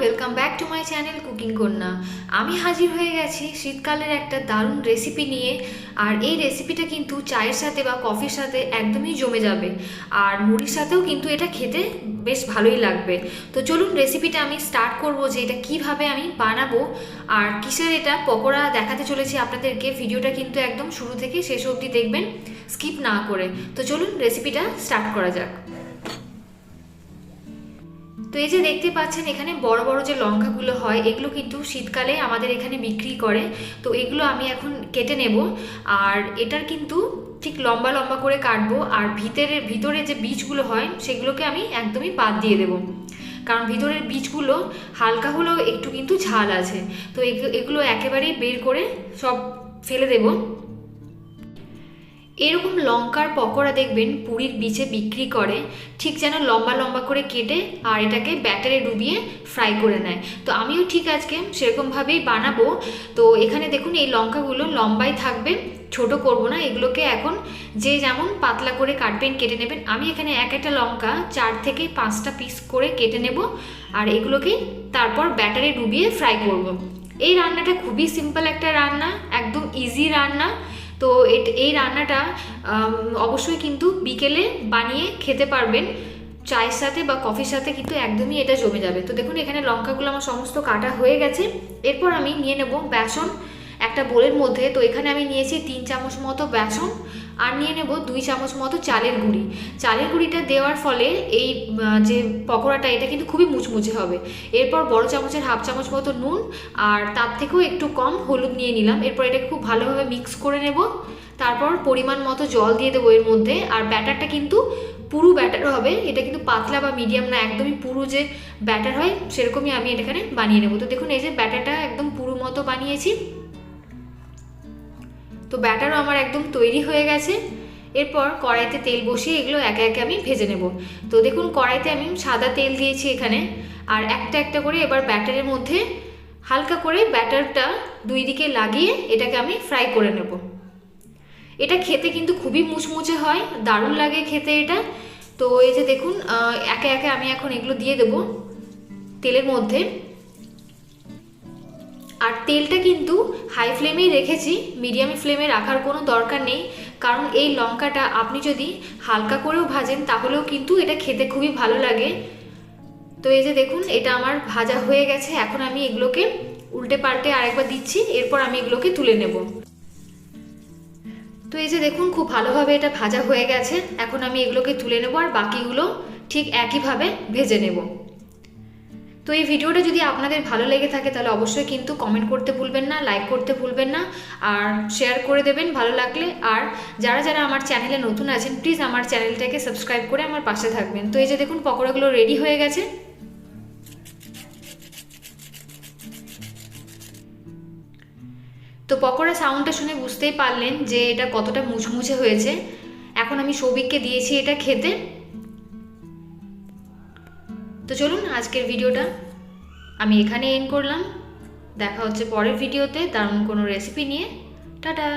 Welcome back to my channel cooking Kanya আমি হাজির হয়ে গেছি শীতকালের একটা দারুণ রেসিপি নিয়ে, আর এই রেসিপিটা কিন্তু চায়ের সাথে বা কফির সাথে একদমই জমে যাবে। আর মুড়ির সাথেও কিন্তু এটা খেতে বেশ ভালোই লাগবে। তো চলুন রেসিপিটা আমি স্টার্ট করব যে এটা কীভাবে আমি বানাবো, আর কিসের এটা, পকোড়া দেখাতে চলেছি আপনাদেরকে, ভিডিওটা কিন্তু একদম শুরু থেকে শেষ অবধি দেখবেন স্কিপ না করে। তো চলুন রেসিপিটা স্টার্ট করা যাক। তো এই যে দেখতে পাচ্ছেন, এখানে বড় বড় যে লঙ্কাগুলো হয়, এগুলো কিন্তু শীতকালে আমাদের এখানে বিক্রি করে। তো এগুলো আমি এখন কেটে নেব। আর এটার কিন্তু ঠিক লম্বা লম্বা করে কাটবো। আর ভিতরে ভিতরে যে বীজগুলো হয়, সেগুলোকে আমি একদমই বাদ দিয়ে দেবো। কারণ ভিতরের বীজগুলো হালকা হলেও একটু কিন্তু ঝাল আছে। তো এগু- এগুলো একেবারেই বের করে সব ফেলে দেবো। এরকম লঙ্কার পকোড়া দেখবেন পুরীর বিচে বিক্রি করে, ঠিক যেন লম্বা লম্বা করে কেটে আর এটাকে ব্যাটারে ডুবিয়ে ফ্রাই করে নেয়। তো আমিও ঠিক আজকে সেরকমভাবেই বানাবো। তো এখানে দেখুন এই লঙ্কাগুলো লম্বাই থাকবে, ছোট করব না, এগুলোকে এখন যে যেমন পাতলা করে কাটবেন, কেটে নেবেন, আমি এখানে এক একটা লঙ্কা চার থেকে পাঁচটা পিস করে কেটে নেব আর এগুলোকে তারপর ব্যাটারে ডুবিয়ে ফ্রাই করব। এই রান্নাটা খুবই সিম্পল একটা রান্না, একদম ইজি রান্না। তো এই রান্নাটা অবশ্যই কিন্তু বিকেলে বানিয়ে খেতে পারবেন। চায়ের সাথে বা কফির সাথে কিন্তু একদমই এটা জমে যাবে। তো দেখুন, এখানে লঙ্কাগুলো আমার সমস্ত কাটা হয়ে গেছে। এরপর আমি নিয়ে নেব বেসন একটা বোলের মধ্যে। তো এখানে আমি নিয়েছি তিন চামচ মতো বেসন। আর নিয়ে নেব দুই চামচ মতো চালের গুঁড়ি। চালের গুঁড়িটা দেওয়ার ফলে এই যে পকোড়াটা, এটা কিন্তু খুবই মুচমুচে হবে। এরপর বড় চামচের হাফ চামচ মতো নুন আর তার থেকেও একটু কম হলুদ নিয়ে নিলাম। এরপর এটাকে খুব ভালোভাবে মিক্স করে নেব। তারপর পরিমাণ মতো জল দিয়ে দেবো এর মধ্যে। আর ব্যাটারটা কিন্তু পুরো ব্যাটার হবে। এটা কিন্তু পাতলা বা মিডিয়াম না, একদমই পুরো যে ব্যাটার হয়, সেরকমই আমি এটাখানে বানিয়ে নেব। তো দেখুন, এই যে ব্যাটারটা একদম পুরো মতো বানিয়েছি। তো ব্যাটারও আমার একদম তৈরি হয়ে গেছে। এরপর কড়াইতে তেল বসিয়ে এগুলো একে একে আমি ভেজে নেব। তো দেখুন, কড়াইতে আমি সাদা তেল দিয়েছি এখানে। আর একটা একটা করে এবার ব্যাটারের মধ্যে হালকা করে ব্যাটারটা দুই দিকে লাগিয়ে এটাকে আমি ফ্রাই করে নেব। এটা খেতে কিন্তু খুবই মুচমুচে হয়, দারুণ লাগে খেতে এটা। তো এই যে দেখুন একে একে আমি এখন এগুলো দিয়ে দেব তেলের মধ্যে। আর তেলটা কিন্তু হাই ফ্লেমেই রেখেছি মিডিয়াম ফ্লেমে রাখার কোনো দরকার নেই। কারণ এই লঙ্কাটা আপনি যদি হালকা করেও ভাজেন, তাহলেও কিন্তু এটা খেতে খুবই ভালো লাগে। তো এই যে দেখুন, এটা আমার ভাজা হয়ে গেছে। এখন আমি এগুলোকে উল্টে পাল্টে আরেকবার দিচ্ছি, এরপর আমি এগুলোকে তুলে নেব। তো এই যে দেখুন, খুব ভালোভাবে এটা ভাজা হয়ে গেছে। এখন আমি এগুলোকে তুলে নেব আর বাকিগুলো ঠিক একইভাবে ভেজে নেব। তো এই ভিডিওটা যদি আপনাদের ভালো লেগে থাকে তাহলে অবশ্যই কিন্তু কমেন্ট করতে ভুলবেন না লাইক করতে ভুলবেন না, আর শেয়ার করে দেবেন ভালো লাগলে। আর যারা যারা আমার চ্যানেলে নতুন আছেন প্লিজ আমার চ্যানেলটাকে সাবস্ক্রাইব করে আমার পাশে থাকবেন। তো এই যে দেখুন পকোড়াগুলো রেডি হয়ে গেছে। তো পকোড়া সাউন্ডটা শুনে বুঝতেই পারলেন যে এটা কতটা মুচমুচে হয়েছে। এখন আমি সৌভিককে দিয়েছি এটা খেতে। তো চলুন আজকের ভিডিওটা আমি এখানে এন্ড করলাম। দেখা হচ্ছে পরের ভিডিওতে। দারুণ কোনো রেসিপি নিয়ে। টাটা!